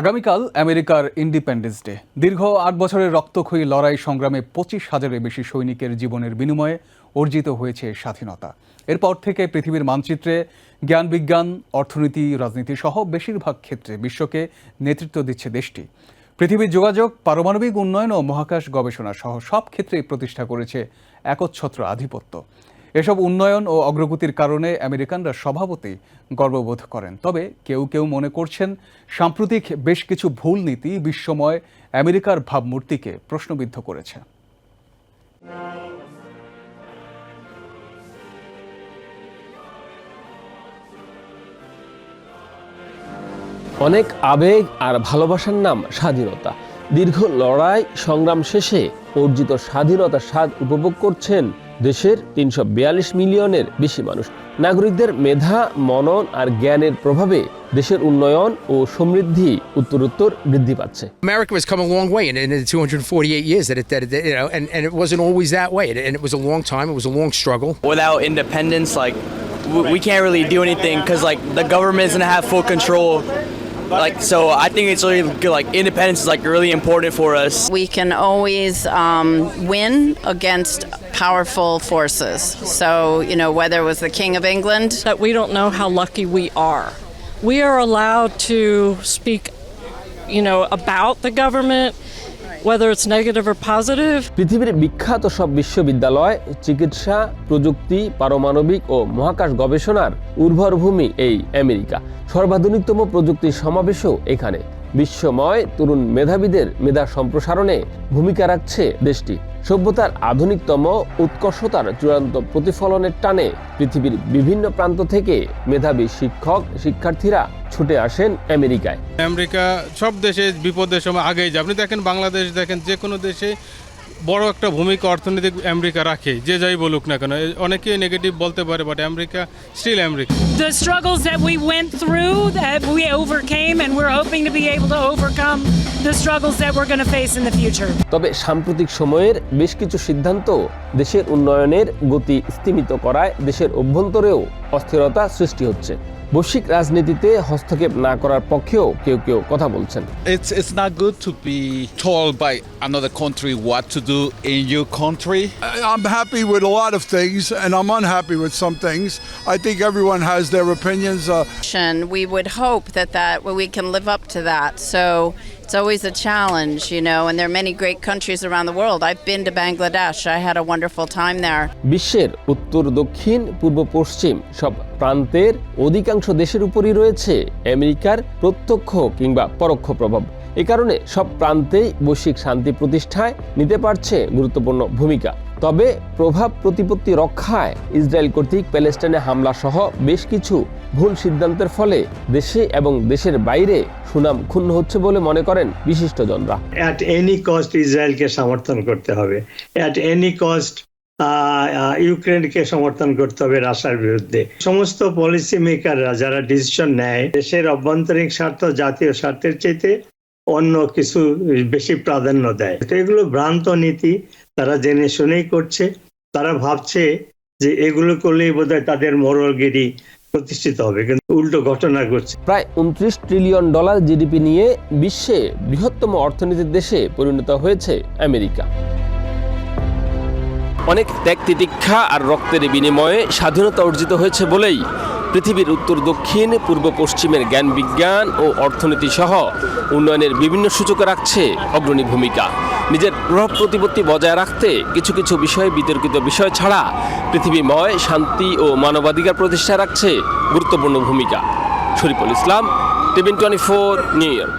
আগামীকাল আমেরিকার independence day দীর্ঘ আট বছরের রক্তক্ষয়ী লড়াই সংগ্রামে পঁচিশ হাজারের বেশি সৈনিকের জীবনের বিনিময়ে অর্জিত হয়েছে স্বাধীনতা। এরপর থেকে পৃথিবীর মানচিত্রে জ্ঞান, বিজ্ঞান, অর্থনীতি, রাজনীতি সহ বেশিরভাগ ক্ষেত্রে বিশ্বকে নেতৃত্ব দিচ্ছে দেশটি। পৃথিবীর যোগাযোগ, পারমাণবিক উন্নয়ন ও মহাকাশ গবেষণা সহ সব ক্ষেত্রেই প্রতিষ্ঠা করেছে একচ্ছত্র আধিপত্য। এসব উন্নয়ন ও অগ্রগতির কারণে আমেরিকানরা স্বভাবতই গর্ববোধ করেন। তবে কেউ কেউ মনে করছেন, সাম্প্রতিক বেশ কিছু ভুল নীতি বিশ্বময় আমেরিকার ভাবমূর্তিকে প্রশ্নবিদ্ধ করেছে। অনেক আবেগ আর ভালোবাসার নাম স্বাধীনতা। দীর্ঘ লড়াই, সংগ্রাম শেষে অর্জিত স্বাধীনতার স্বাদ উপভোগ করছেন দেশের তিনশো মিলিয়নের বেশি মানুষ নাগরিকদের মেধা মনন আর জ্ঞানের প্রভাবে দেশের উন্নয়ন ও সমৃদ্ধি উত্তরোত্তর বৃদ্ধি পাচ্ছে America has come a long way in, in the 248 years that it, that it you know, and, and it wasn't always that way. And it was a long time. It was a long struggle. without independence, like we can't really do anything because like the government gonna have full control. Like so, I think it's really good. Like independence is like really important for us. we can always um, win against powerful forces. So, you know, whether it was the King of England, that we don't know how lucky we are. We are allowed to speak, you know, about the government, whether it's negative or positive. পৃথিবীর বিখ্যাত সব বিশ্ববিদ্যালয়, চিকিৎসা, প্রযুক্তি, পারমাণবিক ও মহাকাশ গবেষণার উর্বর ভূমি এই আমেরিকা সর্বাধুনিকতম প্রযুক্তির সমাবেশও এখানে বিশ্বময় তরুণ মেধাবীদের মেধা সম্প্রসারণে ভূমিকা রাখছে দেশটি। সভ্যতার আধুনিকতম উৎকর্ষতার চূড়ান্ত প্রতিফলনের টানে পৃথিবীর বিভিন্ন প্রান্ত থেকে মেধাবী শিক্ষক, শিক্ষার্থীরা ছুটে আসেন আমেরিকায়। আমেরিকা সব দেশে বিপদের সময় আগেই যায়। আপনি দেখেন বাংলাদেশ, দেখেন যে কোনো দেশে বড় একটা ভূমিকা অর্থনৈতিক আমেরিকা রাখে যে যাই বলুক না কেন অনেকেই নেগেটিভ বলতে পারে but America still America the struggles that we went through that we overcame and we're hoping to be able to overcome the struggles that we're going to face in the future. তবে সাম্প্রতিক সময়ের বেশ কিছু সিদ্ধান্ত দেশের উন্নয়নের গতি স্তীমিত করায় দেশের অভ্যন্তরেও অস্থিরতা সৃষ্টি হচ্ছে বৈশ্বিক রাজনীতিতে হস্তক্ষেপ না করার পক্ষেও কেউ কেউ কথা বলছেন It's it's not good to be told by another country what to do in your country. I- I'm happy with a lot of things, and I'm unhappy with some things. I think everyone has their opinions. Uh, and we would hope that that well, we can live up to that. So it's always a challenge, you know. And there are many great countries around the world. I've been to Bangladesh. I had a wonderful time there. বিশ্বের উত্তর দক্ষিণ পূর্ব পশ্চিম সব প্রান্তের অধিকাংশ দেশের উপরই রয়েছে আমেরিকার প্রত্যক্ষ কিংবা পরোক্ষ প্রভাব এ কারণে সব প্রান্তেই বৈশ্বিক শান্তি প্রতিষ্ঠায় নিতে পারছে গুরুত্বপূর্ণ ভূমিকা। তবে প্রভাব প্রতিপত্তি রক্ষায় ইসরায়েল কর্তৃক প্যালেস্টাইনে হামলা সহ বেশ কিছু ভুল সিদ্ধান্তের ফলে দেশে এবং দেশের বাইরে সুনাম ক্ষুণ্ণ হচ্ছে বলে মনে করেন বিশিষ্টজনরা। অ্যাট এনি কস্ট ইসরায়েলকে সমর্থন করতে হবে। অ্যাট এনি কস্ট ইউক্রেনকে সমর্থন করতে হবে রাশিয়ার বিরুদ্ধে। সমস্ত পলিসি মেকাররা যারা ডিসিশন নেয়, দেশের অভ্যন্তরীণ স্বার্থ, জাতীয় স্বার্থের চাইতে অন্য কিছু বেশি প্রাধান্য দেয়। এগুলো ভ্রান্ত নীতি, তারা জেনে শুনেই করছে। তারা ভাবছে যে এগুলো করলেই বোধহয় তাদের মোরলগিরি প্রতিষ্ঠিত হবে, কিন্তু উল্টো ঘটনা প্রায় উনত্রিশ ট্রিলিয়ন ডলার জিডিপি নিয়ে বিশ্বে বৃহত্তম অর্থনীতির দেশে পরিণত হয়েছে আমেরিকা। অনেক ত্যাগ তিতিক্ষা আর রক্তের বিনিময়ে স্বাধীনতা অর্জিত হয়েছে বলেই পৃথিবীর উত্তর, দক্ষিণ, পূর্ব, পশ্চিমের জ্ঞান বিজ্ঞান ও অর্থনীতি সহ উন্নয়নের বিভিন্ন সূচকে রাখছে অগ্রণী ভূমিকা। নিজের প্রভাব প্রতিপত্তি বজায় রাখতে কিছু কিছু বিষয়ে বিতর্কিত বিষয় ছাড়া পৃথিবীময় শান্তি ও মানবাধিকার প্রতিষ্ঠা রাখছে গুরুত্বপূর্ণ ভূমিকা। Shariful Islam TVN twenty four New York.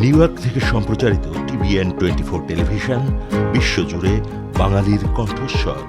New York থেকে সম্প্রচারিত টিভিএন টোয়েন্টি ফোর টেলিভিশন, বিশ্বজুড়ে বাঙালির কণ্ঠস্বর।